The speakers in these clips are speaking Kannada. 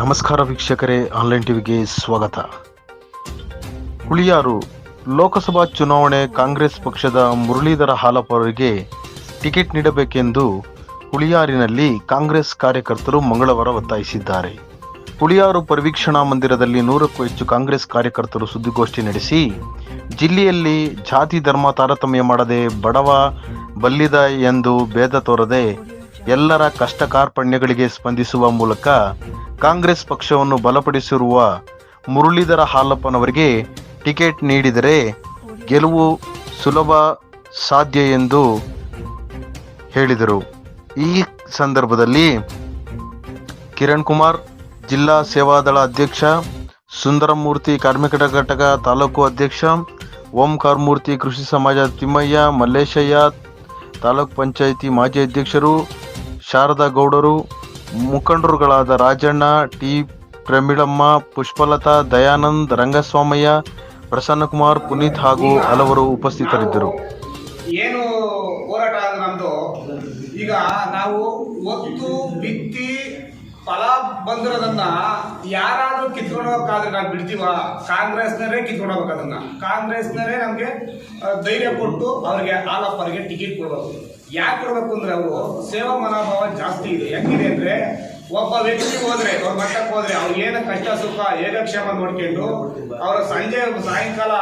ನಮಸ್ಕಾರ ವೀಕ್ಷಕರೇ ಆನ್ಲೈನ್ ಟಿವಿಗೆ ಸ್ವಾಗತ. ಹುಳಿಯಾರು ಲೋಕಸಭಾ ಚುನಾವಣೆ ಕಾಂಗ್ರೆಸ್ ಪಕ್ಷದ ಮುರಳೀಧರ ಹಾಲಪ್ಪರಿಗೆ ಟಿಕೆಟ್ ನೀಡಬೇಕೆಂದು ಹುಳಿಯಾರಿನಲ್ಲಿ ಕಾಂಗ್ರೆಸ್ ಕಾರ್ಯಕರ್ತರು ಮಂಗಳವಾರ ಒತ್ತಾಯಿಸಿದ್ದಾರೆ. ಹುಳಿಯಾರು ಪರಿವೀಕ್ಷಣಾ ಮಂದಿರದಲ್ಲಿ ನೂರಕ್ಕೂ ಹೆಚ್ಚು ಕಾಂಗ್ರೆಸ್ ಕಾರ್ಯಕರ್ತರು ಸುದ್ದಿಗೋಷ್ಠಿ ನಡೆಸಿ, ಜಿಲ್ಲೆಯಲ್ಲಿ ಜಾತಿ ಧರ್ಮ ತಾರತಮ್ಯ ಮಾಡದೆ ಬಡವ ಬಲ್ಲಿದ ಎಂದು ಭೇದ ತೋರದೆ ಎಲ್ಲರ ಕಷ್ಟ ಕಾರ್ಪಣ್ಯಗಳಿಗೆ ಸ್ಪಂದಿಸುವ ಮೂಲಕ ಕಾಂಗ್ರೆಸ್ ಪಕ್ಷವನ್ನು ಬಲಪಡಿಸಿರುವ ಮುರಳೀಧರ ಹಾಲಪ್ಪನವರಿಗೆ ಟಿಕೆಟ್ ನೀಡಿದರೆ ಗೆಲುವು ಸುಲಭ ಸಾಧ್ಯ ಎಂದು ಹೇಳಿದರು. ಈ ಸಂದರ್ಭದಲ್ಲಿ ಕಿರಣ್ ಕುಮಾರ್, ಜಿಲ್ಲಾ ಸೇವಾದಳ ಅಧ್ಯಕ್ಷ, ಸುಂದರಮೂರ್ತಿ ಕಾರ್ಮಿಕ ಘಟಕ ತಾಲೂಕು ಅಧ್ಯಕ್ಷ, ಓಂ ಮೂರ್ತಿ ಕೃಷಿ ಸಮಾಜ ತಿಮ್ಮಯ್ಯ, ಮಲ್ಲೇಶಯ್ಯ, ತಾಲೂಕ್ ಪಂಚಾಯಿತಿ ಮಾಜಿ ಅಧ್ಯಕ್ಷರು ಶಾರದಾ ಗೌಡರು, ಮುಖಂಡರುಗಳಾದ ರಾಜಣ್ಣ, ಟಿ. ಪ್ರಮಿಳಮ್ಮ, ಪುಷ್ಪಲತಾ, ದಯಾನಂದ್, ರಂಗಸ್ವಾಮಯ್ಯ, ಪ್ರಸನ್ನಕುಮಾರ್, ಪುನೀತ್ ಹಾಗೂ ಹಲವರು ಉಪಸ್ಥಿತರಿದ್ದರು. ಏನು ಹೋರಾಟ ನಮ್ಮದು ಈಗ ನಾವು ಒತ್ತು ಬಿತ್ತಿ ಫಲ ಬಂದಿರೋದನ್ನ ಯಾರಾದ್ರೂ ಕಿತ್ಕೊಂಡು ಹೋಗಕ್ಕಾದ್ರೆ ನಾವು ಬಿಡ್ತೀವ? ಕಾಂಗ್ರೆಸ್ನವರೇ ಕಿತ್ಕೊಂಡು ಹೋಗ್ಬೇಕು ಅದನ್ನ. ಕಾಂಗ್ರೆಸ್ನರೇ ನಮಗೆ ಧೈರ್ಯ ಕೊಟ್ಟು ಅವ್ರಿಗೆ ಹಾಲಪ್ಪರಿಗೆ ಟಿಕೆಟ್ ಕೊಡ್ಬೇಕು ಯಾಕೆ ಕೊಡ್ಬೇಕು ಅಂದ್ರೆ ಅವರು? ಸೇವಾ ಮನೋಭಾವ ಜಾಸ್ತಿ ಇದೆ. ಹೆಂಗಿದೆ ಅಂದ್ರೆ ಒಬ್ಬ ವ್ಯಕ್ತಿ ಹೋದ್ರೆ, ಅವ್ರ ಮಟ್ಟಕ್ಕೆ ಹೋದ್ರೆ ಅವ್ರ ಏನ ಕಷ್ಟ, ಸುಖ, ಏಕಕ್ಷೇಮ ನೋಡ್ಕೊಂಡು ಅವ್ರ ಸಂಜೆ, ಸಾಯಂಕಾಲ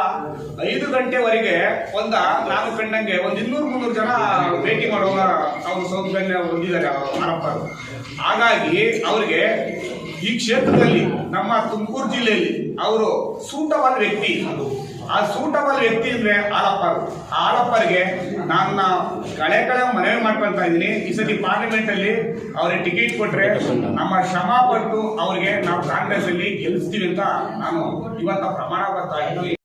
ಐದು ಗಂಟೆವರೆಗೆ ಒಂದ ನಾನು ಕಂಡಂಗೆ ಒಂದ್ ಇನ್ನೂರು ಮುನ್ನೂರು ಜನ ಭೇಟಿ ಮಾಡುವ ಅವ್ರ ಸೌಕರ್ಯ ಹೊಂದಿದ್ದಾರೆ ಮಾರಪ್ಪರು ಹಾಗಾಗಿ ಅವ್ರಿಗೆ ಈ ಕ್ಷೇತ್ರದಲ್ಲಿ ನಮ್ಮ ತುಮಕೂರು ಜಿಲ್ಲೆಯಲ್ಲಿ ಅವರು ಸೂಟವಾದ ವ್ಯಕ್ತಿ. ಆ ಸೂಟಬಲ್ ವ್ಯಕ್ತಿ ಅಂದ್ರೆ ಆಲಪ್ಪ ಆಲಪ್ಪರಿಗೆ ನಾನು ಕಳೆ ಕಳೆ ಮನವಿ ಮಾಡ್ಕೊಳ್ತಾ ಇದ್ದೀನಿ. ಈ ಸತಿ ಪಾರ್ಲಿಮೆಂಟ್ ಅಲ್ಲಿ ಅವ್ರಿಗೆ ಟಿಕೆಟ್ ಕೊಟ್ರೆ ನಮ್ಮ ಶ್ರಮ ಪಟ್ಟು ಅವ್ರಿಗೆ ನಾವು ಕಾಂಗ್ರೆಸ್ ಅಲ್ಲಿ ಗೆಲ್ಲಿಸ್ತೀವಿ ಅಂತ ನಾನು ಇವತ್ತ ಪ್ರಮಾಣ ಪತ್ರ ಇದ್ದೀನಿ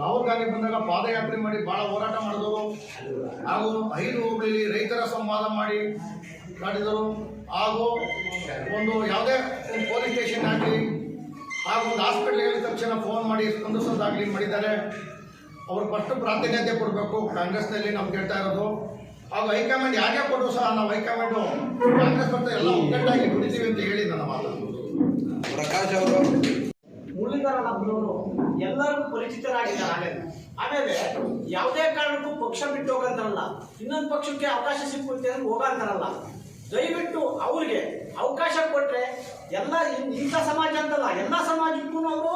ರಾಹುಲ್ ಗಾಂಧಿ ಬಂದಾಗ ಪಾದಯಾತ್ರೆ ಮಾಡಿ ಬಹಳ ಹೋರಾಟ ಮಾಡಿದವರು. ಹಾಗೂ ಐದು ಹೋಗ್ಲಿ ರೈತರ ಸಂವಾದ ಮಾಡಿ ಮಾಡಿದರು ಹಾಗೂ ಒಂದು ಯಾವುದೇ ಪೊಲೀಸ್ ಸ್ಟೇಷನ್ ಆಗಲಿ ಹಾಗೂ ಒಂದು ಹಾಸ್ಪಿಟ್ಲಿಗೆ ಹೇಳಿದ ತಕ್ಷಣ ಫೋನ್ ಮಾಡಿ ಸ್ಪಂದಿಸೋದಾಗಲಿ ಮಾಡಿದ್ದಾರೆ. ಅವರು ಫಸ್ಟ್ ಪ್ರಾತಿನಿಧ್ಯ ಕೊಡಬೇಕು. ಕಾಂಗ್ರೆಸ್ನಲ್ಲಿ ನಾವು ಕೇಳ್ತಾ ಇರೋದು. ಹಾಗೂ ಹೈಕಮಾಂಡ್ ಯಾಕೆ ಕೊಟ್ಟರು ಸಹ ನಾವು ಹೈಕಮಾಂಡ್ ಕಾಂಗ್ರೆಸ್ ಪಕ್ಷ ಎಲ್ಲ ಒಗ್ಗಟ್ಟಾಗಿ ದುಡಿತೀವಿ ಅಂತ ಹೇಳಿ ನನ್ನ ಮಾತು. ಪ್ರಕಾಶ್ ಅವರು. ಎಲ್ಲರಿಗೂ ಪರಿಚಿತರಾಗಿದ್ದಾರೆ. ಆಮೇಲೆ ಆಮೇಲೆ ಯಾವುದೇ ಕಾರಣಕ್ಕೂ ಪಕ್ಷ ಬಿಟ್ಟು ಹೋಗಂತಾರಲ್ಲ. ಇನ್ನೊಂದು ಪಕ್ಷಕ್ಕೆ ಅವಕಾಶ ಸಿಕ್ಕುತ್ತೆ ಅಂದ್ರೆ ಹೋಗಂತಾರಲ್ಲ. ದಯವಿಟ್ಟು ಅವ್ರಿಗೆ ಅವಕಾಶ ಕೊಟ್ಟರೆ ಎಲ್ಲ ಇಂಥ ಸಮಾಜ ಅಂತಲ್ಲ ಎಲ್ಲ ಅವರು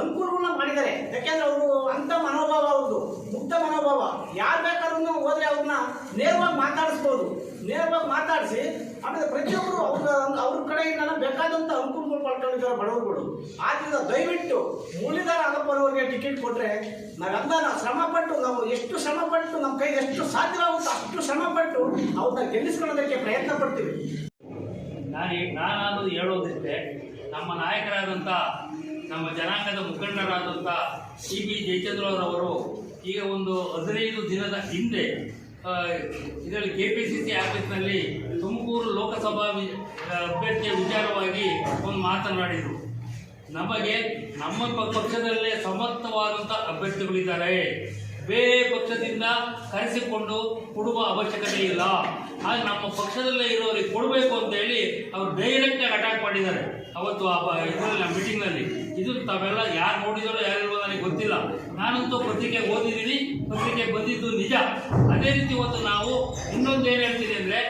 ಅನುಕೂಲಗಳನ್ನ ಮಾಡಿದ್ದಾರೆ. ಯಾಕೆಂದ್ರೆ ಅವರು ಅಂತ ಮನೋಭಾವ ಅವ್ರದ್ದು, ಮುಕ್ತ ಮನೋಭಾವ. ಯಾರು ಬೇಕಾದ್ರೂ ಹೋದ್ರೆ ಅವ್ರನ್ನ ನೇರವಾಗಿ ಮಾತಾಡಿಸ್ಬೋದು. ನೇರವಾಗಿ ಮಾತಾಡಿಸಿ, ಆಮೇಲೆ ಪ್ರತಿಯೊಬ್ಬರು ಅವ್ರ ಅವ್ರ ಕಡೆಯಿಂದ ಬೇಕಾದಂಥ ಅನುಕೂಲಗಳು ಪಡ್ಕೊಂಡಿದ್ದಾರೆ ಬಡವರುಗಳು. ಆದ್ದರಿಂದ ದಯವಿಟ್ಟು ಮೂಲಿದಾರ ಅಲ್ಲಪ್ಪನವ್ರಿಗೆ ಟಿಕೆಟ್ ಕೊಟ್ಟರೆ ನಾವೆಲ್ಲ ನಾವು ಶ್ರಮ ಪಟ್ಟು ನಾವು ಎಷ್ಟು ಶ್ರಮ ಪಟ್ಟು ನಮ್ಮ ಕೈಗೆ ಎಷ್ಟು ಸಾಧ್ಯವಾಗುತ್ತೋ ಅಷ್ಟು ಶ್ರಮ ಪಟ್ಟು ಅವ್ರನ್ನ ಗೆಲ್ಲಿಸ್ಕೊಳ್ಳೋದಕ್ಕೆ ಪ್ರಯತ್ನ ಪಡ್ತೀವಿ. ನಾನು ನಾನು ಹೇಳೋದಿಷ್ಟೇ ನಮ್ಮ ನಾಯಕರಾದಂಥ ನಮ್ಮ ಜನಾಂಗದ ಮುಖಂಡರಾದಂಥ ಸಿ ಬಿ ಜಯಚಂದ್ರರವರು ಈಗ ಒಂದು ಹದಿನೈದು ದಿನದ ಹಿಂದೆ ಇದರಲ್ಲಿ ಕೆ ಪಿ ಸಿ ಸಿ ಆಫೀಸ್ನಲ್ಲಿ ತುಮಕೂರು ಲೋಕಸಭಾ ಅಭ್ಯರ್ಥಿಯ ವಿಚಾರವಾಗಿ ಒಂದು ಮಾತನಾಡಿದರು. ನಮಗೆ ನಮ್ಮ ಪಕ್ಷದಲ್ಲೇ ಸಮರ್ಥವಾದಂಥ ಅಭ್ಯರ್ಥಿಗಳಿದ್ದಾರೆ. ಬೇರೆ ಪಕ್ಷದಿಂದ ಕರೆಸಿಕೊಂಡು ಕೊಡುವ ಅವಶ್ಯಕತೆ ಇಲ್ಲ. ಹಾಗೆ ನಮ್ಮ ಪಕ್ಷದಲ್ಲೇ ಇರೋರಿಗೆ ಕೊಡಬೇಕು ಅಂತೇಳಿ ಅವರು ಡೈರೆಕ್ಟ್ ಆಗಿ ಅಟ್ಯಾಕ್ ಮಾಡಿದ್ದಾರೆ. ಅವತ್ತು ಆ ಇದರಲ್ಲಿ ಮೀಟಿಂಗ್ ಮೀಟಿಂಗ್ನಲ್ಲಿ ಇದು ತಾವೆಲ್ಲ ಯಾರು ನೋಡಿದಾರೋ ಯಾರಿಲ್ವೋ ನನಗೆ ಗೊತ್ತಿಲ್ಲ. ನಾನಂತೂ ಪತ್ರಿಕೆ ಓದಿದ್ದೀನಿ, ಪತ್ರಿಕೆ ಬಂದಿದ್ದು ನಿಜ. ಅದೇ ರೀತಿ ಇವತ್ತು ನಾವು ಇನ್ನೊಂದು ಏನು ಹೇಳ್ತೀನಿ ಅಂದರೆ,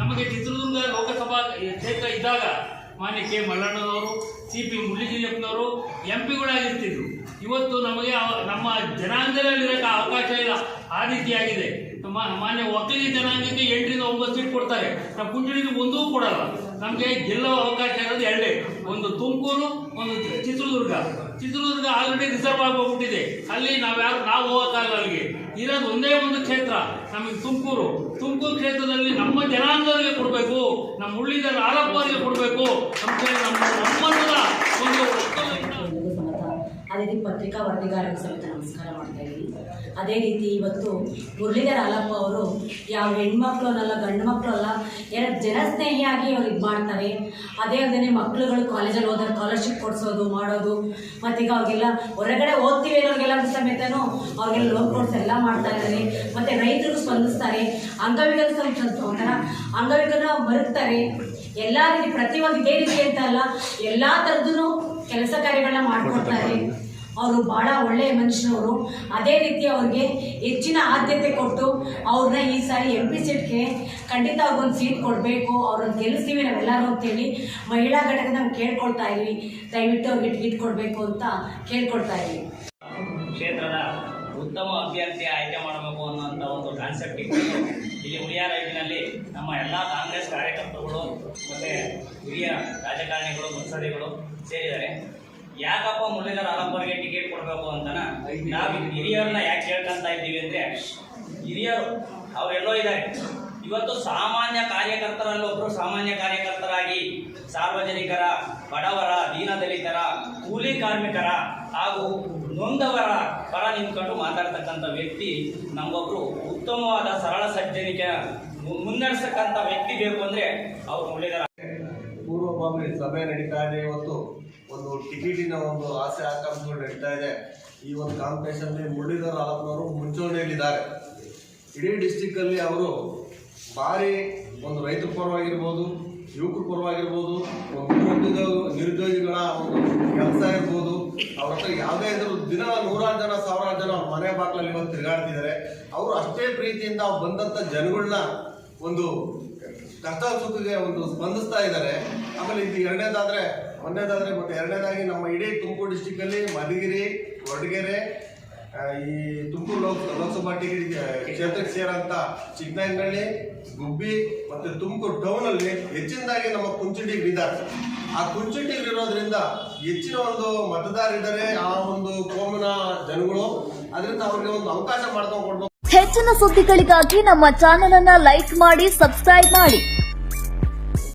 ನಮಗೆ ಚಿತ್ರದುರ್ಗ ಲೋಕಸಭಾ ಕ್ಷೇತ್ರ ಇದ್ದಾಗ ಮಾನ್ಯ ಕೆ. ಮಲ್ಲಣ್ಣನವರು, ಸಿ. ಪಿ. ಮುರಳೀಗಿರಿಯಪ್ಪನವರು ಎಂ ಪಿಗಳಾಗಿರ್ತಿದ್ರು. ಇವತ್ತು ನಮಗೆ ನಮ್ಮ ಜನಾಂಗದಲ್ಲಿರೋಕ್ಕೆ ಅವಕಾಶ ಇಲ್ಲ. ಆ ರೀತಿಯಾಗಿದೆ. ಮಾನ್ಯ ಒಕ್ಕಲಿಗ ಜನಾಂಗಕ್ಕೆ ಎಂಟರಿಂದ ಒಂಬತ್ತು ಸೀಟ್ ಕೊಡ್ತಾರೆ. ನಮ್ಮ ಕುಂಜಳಿಗೆ ಒಂದೂ ಕೊಡಲ್ಲ. ನಮಗೆ ಗೆಲ್ಲೋ ಅವಕಾಶ ಇರೋದು ಎರಡೇ. ಒಂದು ತುಮಕೂರು, ಒಂದು ಚಿತ್ರದುರ್ಗ. ಚಿತ್ರದುರ್ಗ ಆಲ್ರೆಡಿ ರಿಸರ್ವ್ ಆಗೋಗ್ಬಿಟ್ಟಿದೆ ಅಲ್ಲಿ ಅಲ್ಲಿ ನಾವ್ಯಾರು ನಾವು ಹೋಗೋಕ್ಕಾಗಲ್ಲ ಅಲ್ಲಿಗೆ. ಇರೋದು ಒಂದೇ ಒಂದು ಕ್ಷೇತ್ರ, ನಮಗೆ ತುಮಕೂರು. ತುಮಕೂರು ಕ್ಷೇತ್ರದಲ್ಲಿ ನಮ್ಮ ಜನಾಂಗದವರಿಗೆ ಕೊಡಬೇಕು, ನಮ್ಮ ಉಳ್ಳಿದ ಆಲಪ್ಪವರಿಗೆ ಕೊಡಬೇಕು. ನಮ್ಮ ನಮ್ಮ ಒಂದು ರೀತಿ ಪತ್ರಿಕಾ ವರದಿಗಾರರ ಸಮೇತ ನಮಸ್ಕಾರ ಮಾಡ್ತಾ ಇದ್ದೀನಿ. ಅದೇ ರೀತಿ ಇವತ್ತು ಮುರಳೀಧರ ಅಲಪ್ಪ ಅವರು ಯಾವ ಹೆಣ್ಮಕ್ಳು ಅನ್ನಲ್ಲ, ಗಂಡು ಮಕ್ಕಳು ಅಲ್ಲ, ಎರಡು ಜನಸ್ನೇಹಿಯಾಗಿ ಅವ್ರು ಇದು ಮಾಡ್ತಾರೆ. ಅದೇ ಅಲ್ಲದೆ ಮಕ್ಕಳುಗಳು ಕಾಲೇಜಲ್ಲಿ ಹೋದ್ರೆ ಸ್ಕಾಲರ್ಶಿಪ್ ಕೊಡಿಸೋದು, ಮಾಡೋದು, ಮತ್ತೀಗ ಅವ್ರಿಗೆಲ್ಲ ಹೊರಗಡೆ ಓದ್ತೀವಿ ಅನ್ನೋರಿಗೆಲ್ಲ ಸಮೇತನೂ ಅವ್ರಿಗೆಲ್ಲ ಲೋನ್ ಕೊಡಿಸಿ ಎಲ್ಲ ಮಾಡ್ತಾ ಇದ್ದಾರೆ. ಮತ್ತು ರೈತರು ಸ್ಪಂದಿಸ್ತಾರೆ. ಅಂಗವಿಕಲ ಸಂಸ್ಥೆ ಒಂಥರ ಅಂಗವಿಕಲ ಮರುಗ್ತಾರೆ. ಎಲ್ಲ ರೀತಿ ಪ್ರತಿಯೊಂದು ಇದೇ ರೀತಿ ಅಂತ ಅಲ್ಲ, ಎಲ್ಲ ಥರದ್ದು ಕೆಲಸ ಕಾರ್ಯಗಳನ್ನ ಮಾಡಿಕೊಡ್ತಾರೆ. ಅವರು ಭಾಳ ಒಳ್ಳೆಯ ಮನುಷ್ಯನವರು. ಅದೇ ರೀತಿ ಅವ್ರಿಗೆ ಹೆಚ್ಚಿನ ಆದ್ಯತೆ ಕೊಟ್ಟು ಅವ್ರನ್ನ ಈ ಸಾರಿ ಎಂ ಪಿ ಸೀಟ್ಗೆ ಖಂಡಿತ ಅವ್ರಿಗೊಂದು ಸೀಟ್ ಕೊಡಬೇಕು. ಅವ್ರನ್ನ ಗೆಲ್ಲಿಸ್ತೀವಿ ನಾವೆಲ್ಲರೂ ಅಂತೇಳಿ ಮಹಿಳಾ ಘಟಕ ನಾವು ಕೇಳ್ಕೊಳ್ತಾ ಇದ್ವಿ. ದಯವಿಟ್ಟು ಅವ್ರಿಗೆ ಟಿಕೆಟ್ ಕೊಡಬೇಕು ಅಂತ ಕೇಳ್ಕೊಳ್ತಾ ಇದ್ವಿ. ಕ್ಷೇತ್ರದ ಉತ್ತಮ ಅಭ್ಯರ್ಥಿ ಆಯ್ಕೆ ಮಾಡಬೇಕು ಅನ್ನೋಂಥ ಒಂದು ಕಾನ್ಸೆಪ್ಟ್ ಇತ್ತು. ಇಲ್ಲಿ ಉಳಿಯಾರ ರೈತಿನಲ್ಲಿ ನಮ್ಮ ಎಲ್ಲ ಕಾಂಗ್ರೆಸ್ ಕಾರ್ಯಕರ್ತರುಗಳು ಮತ್ತು ಹಿರಿಯ ರಾಜಕಾರಣಿಗಳು ಮುತ್ಸದಿಗಳು ಸೇರಿದ್ದಾರೆ. ಯಾಕಪ್ಪ ಮುರಳೀಧರ ಆಲಂಬರಿಗೆ ಟಿಕೆಟ್ ಕೊಡಬೇಕು ಅಂತನ? ನಾವು ಹಿರಿಯರನ್ನ ಯಾಕೆ ಕೇಳ್ಕೊಂತ ಇದ್ದೀವಿ ಅಂದರೆ, ಹಿರಿಯರು ಅವರೆಲ್ಲೋ ಇದ್ದಾರೆ ಇವತ್ತು ಸಾಮಾನ್ಯ ಕಾರ್ಯಕರ್ತರಲ್ಲಿ ಒಬ್ಬರು ಸಾಮಾನ್ಯ ಕಾರ್ಯಕರ್ತರಾಗಿ ಸಾರ್ವಜನಿಕರ, ಬಡವರ ದೀನದಲಿತರ ಕೂಲಿ ಕಾರ್ಮಿಕರ ಹಾಗೂ ನೊಂದವರ ಪರ ನಿಂತ್ಕೊಂಡು ಮಾತಾಡ್ತಕ್ಕಂಥ ವ್ಯಕ್ತಿ ನಮಗೊಬ್ರು ಉತ್ತಮವಾದ, ಸರಳ ಸಜ್ಜನಿಕೆ ಮುನ್ನಡೆಸಕ್ಕಂಥ ವ್ಯಕ್ತಿ ಬೇಕು ಅಂದರೆ ಅವ್ರು ಮುರಳೀಧರ. ಪೂರ್ವಭಾವಿ ಸಭೆ ನಡೀತಾ ಇದೆ ಇವತ್ತು. ಒಂದು ಟಿಕೆಟಿನ ಒಂದು ಆಸೆ ಆಕಾಂಕ್ಷೆಗಳು ನಡೀತಾ ಇದೆ. ಈ ಒಂದು ಕಾಂಪಿಟೇಷನ್ ಮುರಳೀಧರ ಆಲಪ್ಪನವರು ಮುಂಚೂಣಿಯಲ್ಲಿದ್ದಾರೆ. ಇಡೀ ಡಿಸ್ಟಿಕ್ಕಲ್ಲಿ ಅವರು ಭಾರಿ ಒಂದು ರೈತರ ಪರವಾಗಿರ್ಬೋದು, ಯುವಕರ ಪರವಾಗಿರ್ಬೋದು, ಒಂದು ನಿರುದ್ಯೋಗ, ನಿರುದ್ಯೋಗಿಗಳ ಒಂದು ಕೆಲಸ ಇರ್ಬೋದು. ಅವ್ರ ಹತ್ರ ಯಾವುದೇ ಇದ್ರು ದಿನ ನೂರಾರು ಜನ, ಸಾವಿರಾರು ಜನ ಅವ್ರ ಮನೆ ಬಾಕ್ಲಲ್ಲಿ ಇವತ್ತು ತಿರುಗಾಡ್ತಿದ್ದಾರೆ. ಅವರು ಅಷ್ಟೇ ಪ್ರೀತಿಯಿಂದ ಬಂದಂಥ ಜನಗಳನ್ನ ಒಂದು ಕಷ್ಟ ಸುಖಕ್ಕೆ ಒಂದು ಸ್ಪಂದಿಸ್ತಾ ಇದ್ದಾರೆ. ಆಮೇಲೆ ಇದು ಎರಡನೇದಾದ್ರೆ ಒಂದನೇದಾದ್ರೆ ಮತ್ತೆ ಎರಡನೇದಾಗಿ ನಮ್ಮ ಇಡೀ ತುಮಕೂರು ಡಿಸ್ಟಿಕ್ ಅಲ್ಲಿ ಮಧುಗಿರಿ, ಕೊರಟಗೆರೆ ಈ ತುಮಕೂರು ಲೋಕ ಲೋಕಸಭಾ ಟಿಕೆಟ್ ಕ್ಷೇತ್ರಕ್ಕೆ ಸೇರಂತ ಚಿಕ್ಕನಹಳ್ಳಿ, ಗುಬ್ಬಿ ಮತ್ತೆ ತುಮಕೂರು ಟೌನ್ ಅಲ್ಲಿ ಹೆಚ್ಚಿನದಾಗಿ ನಮ್ಮ ಕುಂಚಿಟಿ ಇದ್ದಾರೆ ಆ ಕುಂಚಿಟಿಗರು ಇರೋದ್ರಿಂದ ಹೆಚ್ಚಿನ ಒಂದು ಮತದಾರರಿದ್ದಾರೆ ಆ ಒಂದು ಕೋಮನ ಜನಗಳು. ಅದರಿಂದ ಅವ್ರಿಗೆ ಒಂದು ಅವಕಾಶ ಮಾಡ್ಕೊಂಡು ಕೊಡ್ಬೇಕು. ಹೆಚ್ಚಿನ ಸುದ್ದಿಗಳಿಗಾಗಿ ನಮ್ಮ ಚಾನೆಲ್ ಅನ್ನ ಲೈಕ್ ಮಾಡಿ ಸಬ್ಸ್ಕ್ರೈಬ್ ಮಾಡಿ.